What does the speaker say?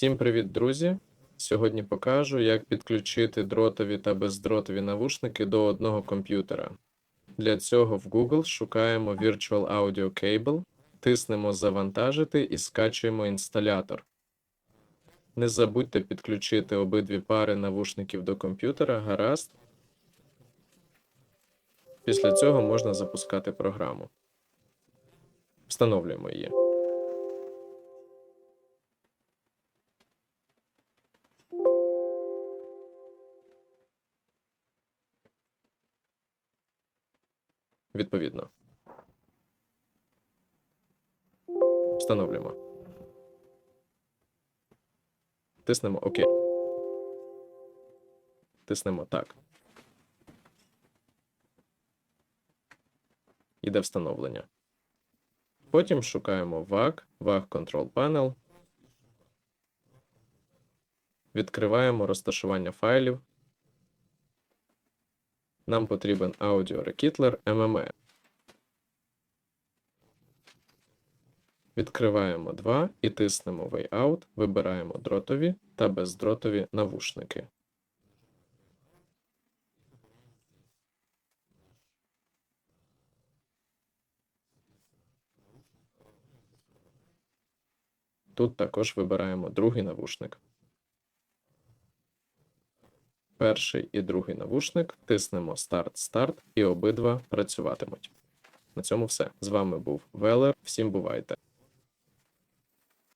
Всім привіт, друзі! Сьогодні покажу, як підключити дротові та бездротові навушники до одного комп'ютера. Для цього в Google шукаємо Virtual Audio Cable, тиснемо Завантажити і скачуємо інсталятор. Не забудьте підключити обидві пари навушників до комп'ютера, гаразд. Після цього можна запускати програму. Встановлюємо її. Відповідно. Встановлюємо. Тиснемо ОК. Тиснемо так. Іде встановлення. Потім шукаємо VAC, VAC Control Panel. Відкриваємо розташування файлів. Нам потрібен Rekitler MME. Відкриваємо 2 і тиснемо Way Out, вибираємо дротові та бездротові навушники. Тут також вибираємо другий навушник. Перший і другий навушник тиснемо Старт-Старт і обидва працюватимуть. На цьому все. З вами був Велер. Всім бувайте!